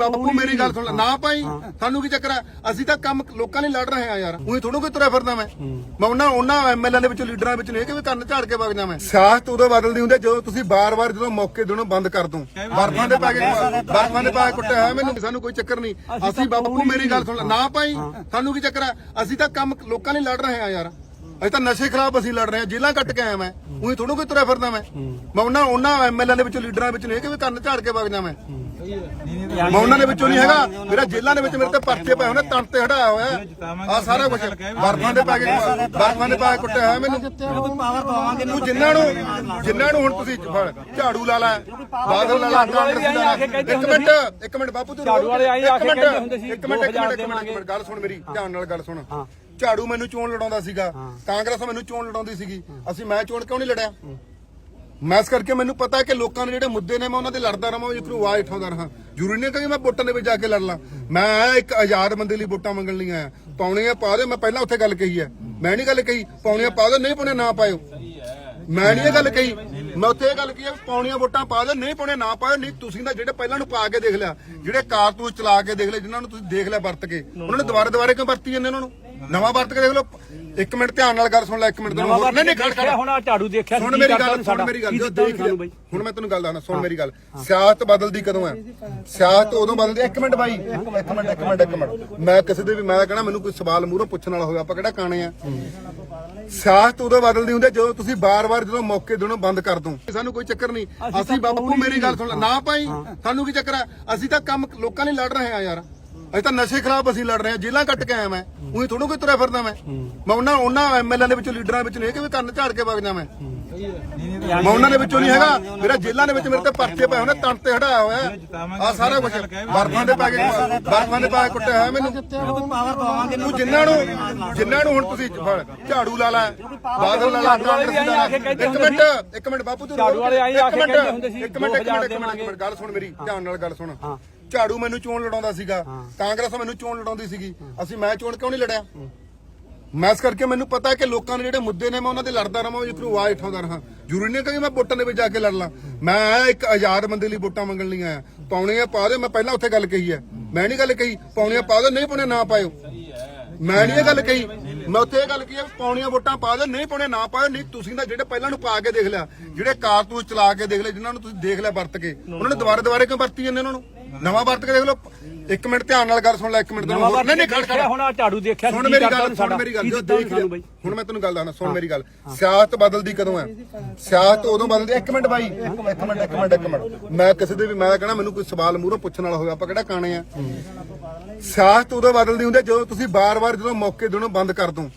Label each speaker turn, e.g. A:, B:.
A: ਬਾਪੂ ਮੇਰੀ ਗੱਲ ਸੁਣ ਲੈ। ਨਾ ਭਾਈ ਸਾਨੂੰ ਕੀ ਚੱਕਰ ਆ? ਅਸੀਂ ਤਾਂ ਕੰਮ ਲੋਕਾਂ ਲਈ ਲੜ ਰਹੇ ਆ ਯਾਰ। ਉਹੀ ਥੋੜੋ ਕੋਈ ਤੁਰਿਆ ਫਿਰਦਾ ਮੈਂ। ਮੈਂ ਉਹਨਾਂ ਉਹਨਾਂ ਐਮਐਲਏ ਦੇ ਵਿੱਚੋਂ ਲੀਡਰਾਂ ਵਿੱਚ ਨਹੀਂ ਕਿ ਵੀ ਕੰਨ ਝਾੜ ਕੇ ਵਗ ਜਾ ਮੈਂ? ਸਿਆਸਤ ਉਦੋਂ ਬਦਲਦੀ ਹੁੰਦੀ ਹੈ ਜਦੋਂ ਤੁਸੀਂ ਬਾਰ-ਬਾਰ ਜਦੋਂ ਮੌਕੇ ਦੇਣੋਂ ਬੰਦ ਕਰ ਦੋ। ਬਰਫਾਂ ਦੇ ਪਾ ਕੇ ਬਰਫਾਂ ਦੇ ਪਾ ਕੇ ਕੁੱਟਿਆ ਹੋਇਆ ਮੈਨੂੰ। ਸਾਨੂੰ ਕੋਈ ਚੱਕਰ ਨਹੀਂ। ਅਸੀਂ ਬਾਪੂ ਮੇਰੀ ਗੱਲ ਸੁਣ ਲੈ। ਨਾ ਭਾਈ ਸਾਨੂੰ ਕੀ ਚੱਕਰ ਆ? ਅਸੀਂ ਤਾਂ ਕੰਮ ਲੋਕਾਂ ਲਈ ਲੜ ਰਹੇ ਆ ਯਾਰ। ਅਸੀਂ ਤਾਂ ਨਸ਼ੇ ਖਿਲਾਫ ਅਸੀਂ ਲੜ ਰਹੇ ਆ ਜੇਲਾਂ ਕੱਟ ਕੇ ਆਇਆ ਮੈਂ। ਉਹੀ ਥੋੜੋ ਕੋਈ ਤੁਰਿਆ ਫਿਰਦਾ ਮੈਂ। ਮੈਂ ਉਹਨਾਂ ਉਹਨਾਂ ਐਮਐਲਏ ਦੇ ਵਿੱਚੋਂ ਲੀਡਰਾਂ ਵਿੱਚ ਨਹੀਂ ਕਿ ਵੀ ਕੰਨ ਝਾੜ ਕੇ ਵਗ ਜਾ ਮੈਂ ਮੈਂ ਉਹਨਾਂ ਦੇ ਵਿੱਚੋਂ ਨਹੀਂ ਹੈਗਾ। ਮੇਰਾ ਜੇਲ੍ਹਾਂ ਦੇ ਵਿੱਚ ਮੇਰੇ ਤੇ ਪਰਚੇ ਪਏ ਹੋਣੇ ਤਣ ਤੇ ਹਟਾਇਆ ਹੋਇਆ। ਆ ਸਾਰਾ ਕੁਝ ਬਰਫਾਂ ਦੇ ਪਾ ਕੇ ਬਰਫਾਂ ਦੇ ਪਾ ਕੇ ਕੁੱਟਿਆ ਹੋਇਆ ਮੈਨੂੰ। ਤੂੰ ਜਿੰਨਾਂ ਨੂੰ ਜਿੰਨਾਂ ਨੂੰ ਹੁਣ ਤੁਸੀਂ ਫੜ, ਝਾੜੂ ਲਾ ਲੈ ਬਾਦਲ ਲਾ ਲੈ ਇੱਕ ਮਿੰਟ ਇੱਕ ਮਿੰਟ ਬਾਪੂ ਤੂੰ
B: ਝਾੜੂ ਵਾਲੇ ਆਏ ਆ ਕੇ ਕਹਿੰਦੇ ਹੁੰਦੇ ਸੀ,
A: ਇੱਕ ਮਿੰਟ ਇੱਕ
B: 2000
A: ਮਿੰਟ ਇੱਕ ਮਿੰਟ, ਇੱਕ ਮਿੰਟ। ਗੱਲ ਸੁਣ ਮੇਰੀ ਧਿਆਨ ਨਾਲ ਗੱਲ ਸੁਣ। ਝਾੜੂ ਮੈਨੂੰ ਚੋਣ ਲੜਾਉਂਦਾ ਸੀਗਾ। ਕਾਂਗਰਸ ਮੈਨੂੰ ਚੋਣ ਲੜਾਉਂਦੀ ਸੀਗੀ। ਅਸੀਂ ਮੈਂ ਚੋਣ ਕਿਉਂ ਨਹੀਂ ਲੜਿਆ? ਮੈਂ ਇਸ ਕਰਕੇ ਮੈਨੂੰ ਪਤਾ ਹੈ ਕਿ ਲੋਕਾਂ ਦੇ ਜਿਹੜੇ ਮੁੱਦੇ ਨੇ, ਮੈਂ ਉਹਨਾਂ ਦੇ ਲੜਦਾ ਰਹਾਂ ਇੱਕ ਨੂੰ ਆਵਾਜ਼ ਉਠਾਉਂਦਾ ਰਹਾਂ। ਜ਼ਰੂਰੀ ਨਹੀਂ ਕਿ ਮੈਂ ਵੋਟਾਂ ਦੇ ਵਿੱਚ ਜਾ ਕੇ ਲੜ ਲਾਂ। ਮੈਂ ਇੱਕ ਆਜ਼ਾਦ ਬੰਦੇ ਲਈ ਵੋਟਾਂ ਮੰਗਣ ਲਈ ਆਇਆ। ਪਾਉਣੀਆਂ ਪਾ ਦਿਓ, ਮੈਂ ਪਹਿਲਾਂ ਉੱਥੇ ਗੱਲ ਕਹੀ ਹੈ। ਮੈਂ ਨਹੀਂ ਗੱਲ ਕਹੀ ਪਾਉਣੀਆਂ ਪਾ ਦਿਓ, ਨਹੀਂ ਪਾਉਣੇ ਨਾ ਪਾਇਓ। ਮੈਂ ਨਹੀਂ ਇਹ ਗੱਲ ਕਹੀ। ਮੈਂ ਉੱਥੇ ਇਹ ਗੱਲ ਕਹੀ ਆ ਪਾਉਣੀਆਂ ਵੋਟਾਂ ਪਾ ਦੇ ਨਹੀਂ ਪਾਉਣੇ ਨਾ ਪਾਇਓ, ਨਹੀਂ ਤੁਸੀਂ ਤਾਂ ਜਿਹੜੇ ਪਹਿਲਾਂ ਨੂੰ ਪਾ ਕੇ ਦੇਖ ਲਿਆ, ਜਿਹੜੇ ਕਾਰਤੂਸ ਚਲਾ ਕੇ ਦੇਖ ਲਿਆ, ਜਿਨ੍ਹਾਂ ਨੂੰ ਤੁਸੀਂ ਦੇਖ ਲਿਆ ਵਰਤ ਕੇ, ਉਹਨਾਂ ਨੇ ਦੁਬਾਰਾ ਦੁਬਾਰਾ ਕਿਉਂ ਵਰਤੀ ਜਾਂਦੇ ਉਹਨਾਂ ਨੂੰ? ਨਵਾਂ ਵਰਤ ਕੇ ਦੇਖ ਲਓ। ਇੱਕ ਮਿੰਟ ਧਿਆਨ ਨਾਲ ਗੱਲ ਸੁਣ ਲੈ ਇੱਕ ਮਿੰਟ ਤੈਨੂੰ ਹੋਰ- ਨਹੀਂ ਨਹੀਂ ਖੜ ਖੜ।
B: ਹੁਣ ਆਹ ਝਾੜੂ ਦੇਖਿਆ
A: ਸੁਣ ਮੇਰੀ ਗੱਲ ਸੁਣ ਮੇਰੀ ਗੱਲ ਜੋ ਦੇਖ ਲਿਆ। ਹੁਣ ਮੈਂ ਤੈਨੂੰ ਗੱਲ ਦੱਸਣਾ ਸੁਣ ਮੇਰੀ ਗੱਲ। ਸਿਆਸਤ ਬਦਲਦੀ ਕਦੋਂ ਹੈ? ਸਿਆਸਤ ਉਦੋਂ ਬਦਲਦੀ ਇੱਕ ਮਿੰਟ ਬਾਈ ਇੱਕ ਮਿੰਟ ਇੱਕ ਮਿੰਟ ਇੱਕ ਮਿੰਟ। ਮੈਂ ਕਿਸੇ ਦੇ ਵੀ ਮੈਂ ਕਹਣਾ ਮੈਨੂੰ ਕੋਈ ਸਵਾਲ ਮੂਹਰੋਂ ਪੁੱਛਣ ਵਾਲਾ ਹੋਵੇ ਆਪਾਂ ਕਿਹੜਾ ਕਾਣੇ ਆ? ਸਿਆਸਤ ਉਦੋਂ ਬਦਲਦੀ ਹੁੰਦੀ ਜਦੋਂ ਤੁਸੀਂ ਬਾਰ-ਬਾਰ ਜਦੋਂ ਮੌਕੇ ਦੇਣੋਂ ਬੰਦ ਕਰ ਦੋ। ਸਾਨੂੰ ਕੋਈ ਚੱਕਰ ਨਹੀਂ। ਅਸੀਂ ਬਾਪੂ ਮੇਰੀ ਗੱਲ ਸੁਣ ਨਾ ਭਾਈ ਸਾਨੂੰ ਕੀ ਚੱਕਰ ਆ? ਅਸੀਂ ਤਾਂ ਕੰਮ ਲੋਕਾਂ ਲਈ ਲੜ ਰਹੇ ਆ ਯਾਰ। ਅਸੀਂ ਤਾਂ ਨਸ਼ੇ ਖਿਲਾਫ ਅਸੀਂ ਲੜ ਰਹੇ ਆ ਜੇਲਾਂ ਕੱਟ ਕੇ ਆਇਆ ਮੈਂ। ਉਹੀ ਥੋੜੋ ਕੋਈ ਤੁਰਿਆ ਫਿਰਦਾ ਮੈਂ। ਮੈਂ ਉਹਨਾਂ ਉਹਨਾਂ ਐਮਐਲਏ ਦੇ ਵਿੱਚੋਂ ਲੀਡਰਾਂ ਵਿੱਚ ਨਹੀਂ ਕਿ ਵੀ ਕੰਨ ਝਾੜ ਕੇ ਵਗ ਜਾ ਮੈਂ। ਮੈਂ ਉਹਨਾਂ ਦੇ ਵਿੱਚੋਂ ਨਹੀਂ ਹੈਗਾ। ਮੇਰਾ ਜੇਲ੍ਹਾਂ ਦੇ ਵਿੱਚ ਮੇਰੇ ਤੇ ਪਰਚੇ ਪਏ ਹੋਣੇ ਤਣ ਤੇ ਹਟਾਇਆ ਹੋਇਆ ਆ ਸਾਰਾ ਕੁਝ ਬਰਫਾਂ ਦੇ ਪਾ ਕੇ ਬਰਫਾਂ ਦੇ ਪਾ ਕੇ ਕੁੱਟਿਆ ਹੋਇਆ ਮੈਨੂੰ। ਤੂੰ ਜਿੰਨਾਂ ਨੂੰ ਜਿੰਨਾਂ ਨੂੰ ਹੁਣ ਤੁਸੀਂ ਝਾੜੂ ਲਾ ਲੈ ਬਾਦਲ ਲਾ ਲੈ ਇੱਕ ਮਿੰਟ ਇੱਕ ਮਿੰਟ ਬਾਪੂ ਤੂੰ
B: ਝਾੜੂ ਵਾਲੇ ਆਏ ਆ ਕੇ ਕਹਿੰਦੇ ਹੁੰਦੇ ਸੀ,
A: ਇੱਕ ਮਿੰਟ ਇੱਕ
B: 2000
A: ਮਿੰਟ ਇੱਕ ਮਿੰਟ, ਇੱਕ ਮਿੰਟ। ਗੱਲ ਸੁਣ ਮੇਰੀ ਧਿਆਨ ਨਾਲ ਗੱਲ ਸੁਣ। ਝਾੜੂ ਮੈਨੂੰ ਚੋਣ ਲੜਾਉਂਦਾ ਸੀਗਾ। ਕਾਂਗਰਸ ਮੈਨੂੰ ਚੋਣ ਲੜਾਉਂਦੀ ਸੀਗੀ। ਅਸੀਂ ਮੈਂ ਚੋਣ ਕਿਉਂ ਨਹੀਂ ਲੜਿਆ? ਮੈਂ ਇਸ ਕਰਕੇ ਮੈਨੂੰ ਪਤਾ ਹੈ ਕਿ ਲੋਕਾਂ ਦੇ ਜਿਹੜੇ ਮੁੱਦੇ ਨੇ ਮੈਂ ਉਹਨਾਂ ਦੇ ਲੜਦਾ ਰਹਾਂ ਇੱਕ ਨੂੰ ਆਵਾਜ਼ ਉਠਾਉਂਦਾ ਰਹਾਂ। ਜ਼ਰੂਰੀ ਨਹੀਂ ਕਿ ਮੈਂ ਵੋਟਾਂ ਦੇ ਵਿੱਚ ਜਾ ਕੇ ਲੜ ਲਾਂ। ਮੈਂ ਇੱਕ ਆਜ਼ਾਦ ਬੰਦੇ ਲਈ ਵੋਟਾਂ ਮੰਗਣ ਲਈ ਆਇਆ। ਪਾਉਣੀਆਂ ਪਾ ਦੇ ਮੈਂ ਪਹਿਲਾਂ ਉੱਥੇ ਗੱਲ ਕਹੀ ਹੈ। ਮੈਂ ਨਹੀਂ ਗੱਲ ਕਹੀ ਪਾਉਣੀਆਂ ਪਾ ਦੇ ਨਹੀਂ ਪਾਉਣੇ ਨਾ ਪਾਇਓ। ਮੈਂ ਨਹੀਂ ਇਹ ਗੱਲ ਕਹੀ। ਮੈਂ ਉੱਥੇ ਇਹ ਗੱਲ ਕਹੀ ਪਾਉਣੀਆਂ ਵੋਟਾਂ ਪਾ ਦੇ ਨਹੀਂ ਪਾਉਣੇ ਨਾ ਪਾਇਓ ਨਹੀਂ ਤੁਸੀਂ ਤਾਂ ਜਿਹੜੇ ਪਹਿਲਾਂ ਨੂੰ ਪਾ ਕੇ ਦੇਖ ਲਿਆ ਜਿਹੜੇ ਕਾਰਤੂਸ ਚਲਾ ਕੇ ਦੇਖ ਲਿਆ ਜਿਨ੍ਹਾਂ ਨੂੰ ਤੁਸੀਂ ਦੇਖ ਲਿਆ ਵਰਤ ਕੇ ਉਹਨਾਂ ਨੇ ਦੁਬਾਰਾ ਦੁਬਾਰਾ ਕਿਉਂ ਵਰਤੀ ਜਾਂਦੇ ਉਹਨਾਂ ਨੂੰ? ਨਵਾਂ ਵਰਤ ਕੇ ਦੇਖ ਲਓ। ਇੱਕ ਮਿੰਟ ਧਿਆਨ ਨਾਲ ਗੱਲ ਸੁਣ ਲੈ ਇੱਕ ਮਿੰਟ ਤੈਨੂੰ ਹੋਰ- ਨਹੀਂ ਨਹੀਂ ਖੜ ਖੜ
B: ਹੁਣ ਆਹ ਝਾੜੂ ਦੇਖਿਆ
A: ਸੁਣ ਮੇਰੀ ਗੱਲ ਸੁਣ ਮੇਰੀ ਗੱਲ ਜੋ ਦੇਖ ਲਿਆ ਹੁਣ ਮੈਂ ਤੈਨੂੰ ਗੱਲ ਦੱਸਣਾ ਸੁਣ ਮੇਰੀ ਗੱਲ। ਸਿਆਸਤ ਬਦਲਦੀ ਕਦੋਂ ਹੈ? ਸਿਆਸਤ ਉਦੋਂ ਬਦਲਦੀ ਇੱਕ ਮਿੰਟ ਬਾਈ ਇੱਕ ਮਿੰਟ ਇੱਕ ਮਿੰਟ ਇੱਕ ਮਿੰਟ। ਮੈਂ ਕਿਸੇ ਦੇ ਵੀ ਮੈਂ ਕਹਣਾ ਮੈਨੂੰ ਕੋਈ ਸਵਾਲ ਮੂਹਰੋਂ ਪੁੱਛਣ ਵਾਲਾ ਹੋਵੇ ਆਪਾਂ ਕਿਹੜਾ ਕਾਣੇ ਆ? ਸਿਆਸਤ ਉਦੋਂ ਬਦਲਦੀ ਹੁੰਦੀ ਹੈ ਜਦੋਂ ਤੁਸੀਂ ਬਾਰ-ਬਾਰ ਜਦੋਂ ਮੌਕੇ ਦੇਣੋਂ ਬੰਦ ਕਰ ਦੋ।